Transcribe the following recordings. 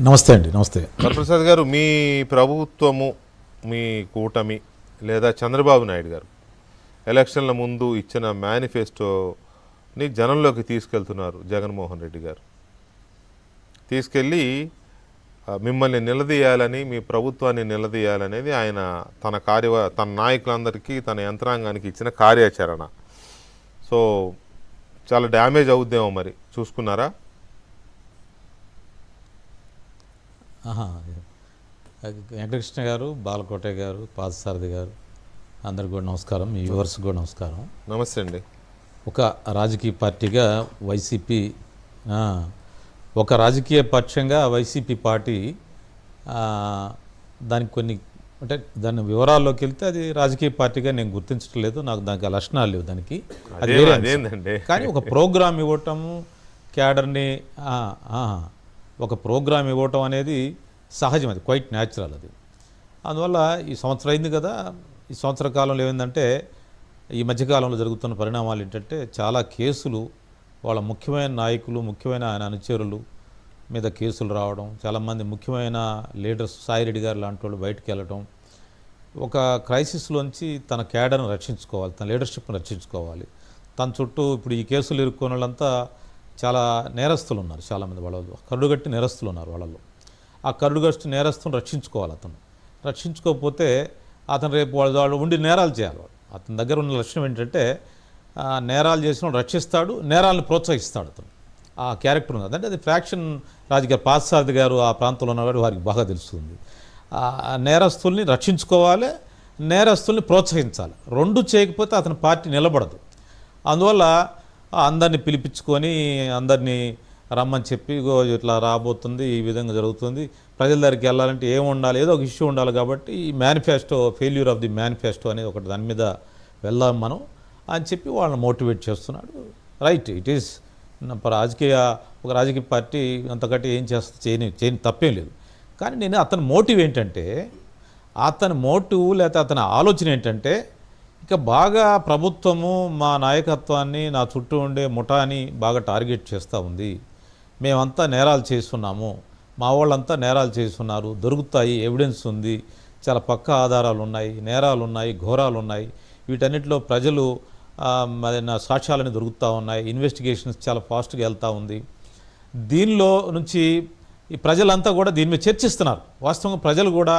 నమస్తే అండి నమస్తే. వరప్రసాద్ గారు మీ ప్రభుత్వము మీ కూటమి లేదా చంద్రబాబు నాయుడు గారు ఎలక్షన్ల ముందు ఇచ్చిన మేనిఫెస్టోని జనంలోకి తీసుకెళ్తున్నారు జగన్మోహన్ రెడ్డి గారు. తీసుకెళ్ళి మిమ్మల్ని నిలదీయాలని మీ ప్రభుత్వాన్ని నిలదీయాలనేది ఆయన తన కార్య తన నాయకులందరికీ తన యంత్రాంగానికి ఇచ్చిన కార్యాచరణ. సో చాలా డ్యామేజ్ అవుద్దేమో మరి. చూసుకున్నారా? వెంకటకృష్ణ గారు బాలకోట గారు పాదసారథి గారు అందరికి కూడా నమస్కారం. మీ వ్యూవర్స్ కూడా నమస్కారం. నమస్తే అండి. ఒక రాజకీయ పార్టీగా వైసీపీ ఒక రాజకీయ పక్షంగా వైసీపీ పార్టీ దానికి కొన్ని అంటే దాని వివరాల్లోకి వెళ్తే అది రాజకీయ పార్టీగా నేను గుర్తించడం లేదు. నాకు దానికి లక్షణాలు లేవు దానికి. కానీ ఒక ప్రోగ్రామ్ ఇవ్వటము క్యాడర్ని ఒక ప్రోగ్రామ్ ఇవ్వటం అనేది సహజం అది క్వైట్ న్యాచురల్ అది. అందువల్ల ఈ సంవత్సరం అయింది కదా ఈ సంవత్సర కాలంలో ఏమైందంటే ఈ మధ్యకాలంలో జరుగుతున్న పరిణామాలు ఏంటంటే చాలా కేసులు వాళ్ళ ముఖ్యమైన నాయకులు ముఖ్యమైన ఆయన అనుచరులు మీద కేసులు రావడం చాలామంది ముఖ్యమైన లీడర్స్ సాయిరెడ్డి గారు లాంటి వాళ్ళు బయటకు వెళ్ళడం ఒక క్రైసిస్లోంచి తన క్యాడర్ను రక్షించుకోవాలి తన లీడర్షిప్ను రక్షించుకోవాలి. తన చుట్టూ ఇప్పుడు ఈ కేసులు ఇరుక్కున్న వాళ్ళంతా చాలా నేరస్తులు ఉన్నారు చాలామంది వాళ్ళలో కరుడుగట్టి నేరస్తులు ఉన్నారు వాళ్ళలో ఆ కరుడుగట్టి నేరస్తుని రక్షించుకోవాలి అతను. రక్షించుకోకపోతే అతను రేపు వాళ్ళు ఉండి నేరాలు చేయాలి అతని దగ్గర ఉన్న లక్షణం ఏంటంటే నేరాలు చేసిన వాడు రక్షిస్తాడు నేరాలను ప్రోత్సహిస్తాడు అతను. ఆ క్యారెక్టర్ ఉంది అంటే అది ఫ్రాక్షన్ రాజకీయ పాశ్చాత్య గారు ఆ ప్రాంతంలో ఉన్నవాడు వారికి బాగా తెలుస్తుంది. నేరస్తుల్ని రక్షించుకోవాలి నేరస్తుల్ని ప్రోత్సహించాలి. రెండు చేయకపోతే అతని పార్టీ నిలబడదు. అందువల్ల అందరినీ పిలిపించుకొని అందరినీ రమ్మని చెప్పి ఇట్లా రాబోతుంది ఈ విధంగా జరుగుతుంది. ప్రజల దగ్గరికి వెళ్ళాలంటే ఏం ఉండాలి? ఏదో ఒక ఇష్యూ ఉండాలి కాబట్టి ఈ manifesto failure of the manifesto అనేది ఒకటి దాని మీద వెళ్దాం మనం అని చెప్పి వాళ్ళని మోటివేట్ చేస్తున్నాడు. రైట్ ఇట్ ఈస్ రాజకీయ ఒక రాజకీయ పార్టీ అంతకంటే ఏం చేస్తా చేయని చేయని తప్పేం లేదు. కానీ నేను అతని మోటివ్ ఏంటంటే అతని మోటివ్ లేకపోతే అతని ఆలోచన ఏంటంటే ఇక బాగా ప్రభుత్వము మా నాయకత్వాన్ని నా చుట్టూ ఉండే ముఠాని బాగా టార్గెట్ చేస్తూ ఉంది. మేమంతా నేరాలు చేస్తున్నాము. మా వాళ్ళంతా నేరాలు చేస్తున్నారు. దొరుకుతాయి ఎవిడెన్స్ ఉంది. చాలా పక్క ఆధారాలు ఉన్నాయి నేరాలు ఉన్నాయి ఘోరాలు ఉన్నాయి. వీటన్నిటిలో ప్రజలు మరి నా సాక్ష్యాలని దొరుకుతూ ఉన్నాయి. ఇన్వెస్టిగేషన్స్ చాలా ఫాస్ట్గా వెళ్తూ ఉంది. దీనిలో నుంచి ఈ ప్రజలంతా కూడా దీని మీద చర్చిస్తున్నారు. వాస్తవంగా ప్రజలు కూడా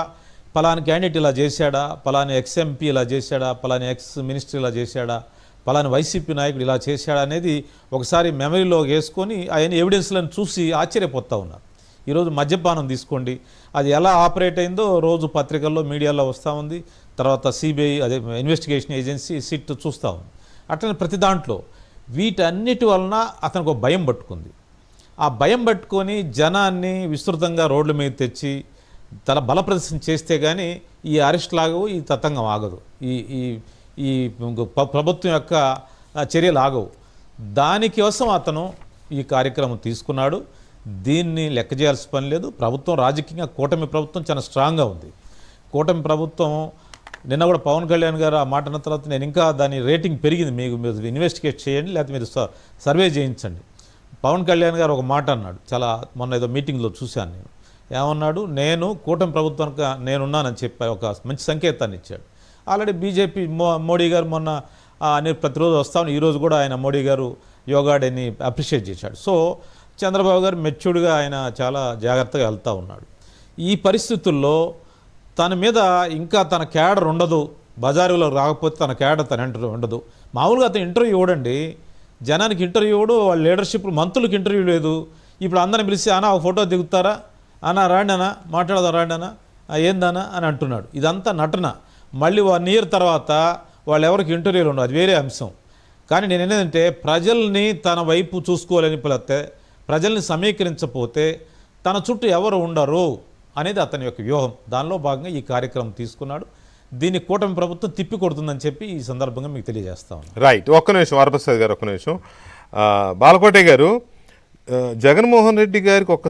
పలాని క్యాండిడేట్ ఇలా చేశాడా పలాని ఎక్స్ ఎంపీ ఇలా చేశాడా పలాని ఎక్స్ మినిస్టర్ ఇలా చేశాడా పలాని వైసీపీ నాయకుడు ఇలా చేశాడా అనేది ఒకసారి మెమరీలో వేసుకొని ఆయన ఎవిడెన్స్లను చూసి ఆశ్చర్యపోతూ ఉన్నారు. ఈరోజు మద్యపానం తీసుకోండి. అది ఎలా ఆపరేట్ అయిందో రోజు పత్రికల్లో మీడియాలో వస్తూ ఉంది. తర్వాత సిబిఐ అదే ఇన్వెస్టిగేషన్ ఏజెన్సీ సిట్ చూస్తూ ఉంది. అట్లనే ప్రతి దాంట్లో వీటన్నిటి వలన అతనికి ఒక భయం పట్టుకుంది. ఆ భయం పట్టుకొని జనాన్ని విస్తృతంగా రోడ్ల మీద తెచ్చి తల బల ప్రదర్శన చేస్తే కానీ ఈ అరెస్ట్ లాగవు ఈ తతంగం ఆగదు. ఈ ఈ ఈ ప్రభుత్వం యొక్క చర్యలు ఆగవు. దానికోసం అతను ఈ కార్యక్రమం తీసుకున్నాడు. దీన్ని లెక్క చేయాల్సిన పని లేదు. ప్రభుత్వం రాజకీయంగా కూటమి ప్రభుత్వం చాలా స్ట్రాంగ్గా ఉంది. కూటమి ప్రభుత్వం నిన్న కూడా పవన్ కళ్యాణ్ గారు ఆ మాట అన్న తర్వాత నేను ఇంకా దాని రేటింగ్ పెరిగింది. మీకు మీరు ఇన్వెస్టిగేట్ చేయండి లేకపోతే మీరు స- సర్వే చేయించండి. పవన్ కళ్యాణ్ గారు ఒక మాట అన్నాడు. చాలా మొన్న ఏదో మీటింగ్లో చూశాను నేను. ఏమన్నాడు? నేను కూటమి ప్రభుత్వానికి నేనున్నానని చెప్పి ఒక మంచి సంకేతాన్ని ఇచ్చాడు. ఆల్రెడీ బీజేపీ మో మోడీ గారు మొన్న నేను ప్రతిరోజు వస్తాను. ఈరోజు కూడా ఆయన మోడీ గారు యోగాడేని అప్రిషియేట్ చేశాడు. సో చంద్రబాబు గారు మెచ్యూర్డ్గా ఆయన చాలా జాగ్రత్తగా వెళ్తూ ఉన్నాడు. ఈ పరిస్థితుల్లో తన మీద ఇంకా తన క్యాడర్ ఉండదు. బజారులో రాకపోతే తన క్యాడర్ తన ఎంటర్ ఉండదు. మామూలుగా అతను ఇంటర్వ్యూ ఇవ్వడండి. జనానికి ఇంటర్వ్యూ ఇవ్వడు. వాళ్ళ లీడర్షిప్ మంత్రులకు ఇంటర్వ్యూ లేదు. ఇప్పుడు అందరిని పిలిచి ఆనా ఒక ఫోటో దిగుతారా? అన్న రాండి మాట్లాడదా రాండి ఏందన్నా? అని అంటున్నాడు. ఇదంతా నటన. మళ్ళీ వన్ ఇయర్ తర్వాత వాళ్ళు ఎవరికి ఇంటర్వ్యూలు ఉండవు అది వేరే అంశం. కానీ నేను ఏంటంటే ప్రజల్ని తన వైపు చూసుకోవాలని పిలిస్తే ప్రజల్ని సమీకరించపోతే తన చుట్టూ ఎవరు ఉండరు అనేది అతని యొక్క వ్యూహం. దానిలో భాగంగా ఈ కార్యక్రమం తీసుకున్నాడు. దీన్ని కూటమి ప్రభుత్వం తిప్పి కొడుతుందని చెప్పి ఈ సందర్భంగా మీకు తెలియజేస్తా ఉన్నాను రైట్ ఒక్క నిమిషం వరప్రసాద్ గారు ఒక్క నిమిషం. బాలకోట బాలకోటే గారు జగన్మోహన్ రెడ్డి గారికి ఒక్క